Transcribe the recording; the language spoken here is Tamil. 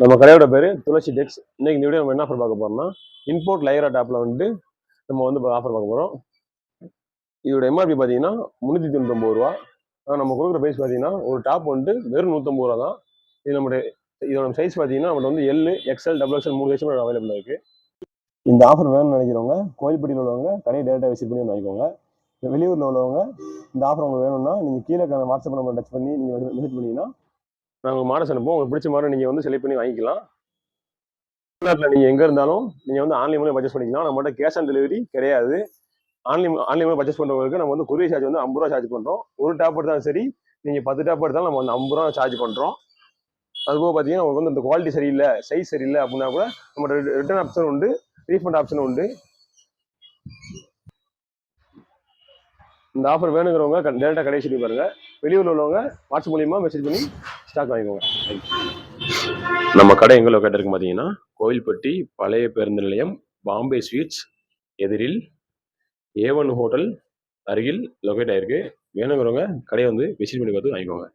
நம்ம கடையோட பேர் துளசி டெக்ஸ். இன்னைக்கு இந்த வீடியோ நம்ம என்ன ஆஃபர் பார்க்க போறோம்னா இம்போர்ட் லைரா டாப்ல வந்து நம்ம வந்து ஆஃபர் பார்க்க போறோம். இதோட எம்ஆர்பி பார்த்தீங்கன்னா முந்நூற்றி தொண்ணூத்தொம்பது ரூபா. ஆனால் நம்ம கொடுக்குற ப்ரைஸ் பார்த்தீங்கன்னா ஒரு டாப் வந்து வெறும் நூற்றம்பது ரூபா தான். இது நம்மளுடைய இதோட சைஸ் பார்த்தீங்கன்னா நம்மள்ட்ட வந்து எல் எக்ஸ்எல் டபுள் எக்ஸ்எல் மூணு சைஸ் அவைலபிள் இருக்கு. இந்த ஆஃபர் வேணும்னு நினைக்கிறவங்க கோயில்பட்டியில் உள்ளவங்க கடையை டேரெக்டாக விசிட் பண்ணி வாங்கிக்கோங்க. வெளியூரில் உள்ளவங்க இந்த ஆஃபர் உங்களுக்கு வேணும்னா நீங்கள் கீழே வாட்ஸ்அப் நம்பர் டச் பண்ணி நீங்கள் விசிட் பண்ணிங்கன்னா நாங்கள் மாடல்ஸ் அனுப்புவோம் உங்களுக்கு பிடிச்ச மாதிரி நீங்கள் வந்து செலக்ட் பண்ணி வாங்கிக்கலாம். தமிழ்நாட்டில் நீங்கள் எங்கே இருந்தாலும் நீங்கள் வந்து ஆன்லைன் மூலம் பர்ச்சேஸ் பண்ணிக்கலாம். நம்மகிட்ட கேஷ் ஆன் டெலிவரி கிடையாது. ஆன்லைன் ஆன்லைன் மூலம் பர்ச்சேஸ் பண்ணுறவங்களுக்கு நம்ம வந்து கொரியர் சார்ஜ் வந்து ஐம்பது ரூபா சார்ஜ் பண்ணுறோம் ஒரு டாப் எடுத்தாலும் சரி நீங்கள் பத்து டாப் எடுத்தாலும் நம்ம வந்து ஐம்பது ரூபா சார்ஜ் பண்ணுறோம் அதுபோக பார்த்தீங்கன்னா உங்களுக்கு வந்து இந்த குவாலிட்டி சரியில்லை சைஸ் சரியில்லை அப்படின்னா கூட நம்ம ரிட்டர்ன் ஆப்ஷன் உண்டு ரீஃபண்ட் ஆப்ஷன் உண்டு. இந்த ஆஃபர் வேணுங்கிறவங்க டேரெக்டாக கடையை சொல்லி பாருங்க. வெளியூரில் உள்ளவங்க வாட்ஸ்அப் மூலியமாக மெசேஜ் பண்ணி ஸ்டாக் வாங்கிக்கோங்க. நம்ம கடை எங்கே லொக்கேட் இருக்கு பார்த்தீங்கன்னா கோவில்பட்டி பழைய பேருந்து நிலையம் பாம்பே ஸ்வீட்ஸ் எதிரில் ஏவன் ஹோட்டல் அருகில் லொக்கேட் ஆயிருக்கு. வேணுங்கிறவங்க கடையை வந்து விசிட் பண்ணி பார்த்து வாங்கிக்கோங்க.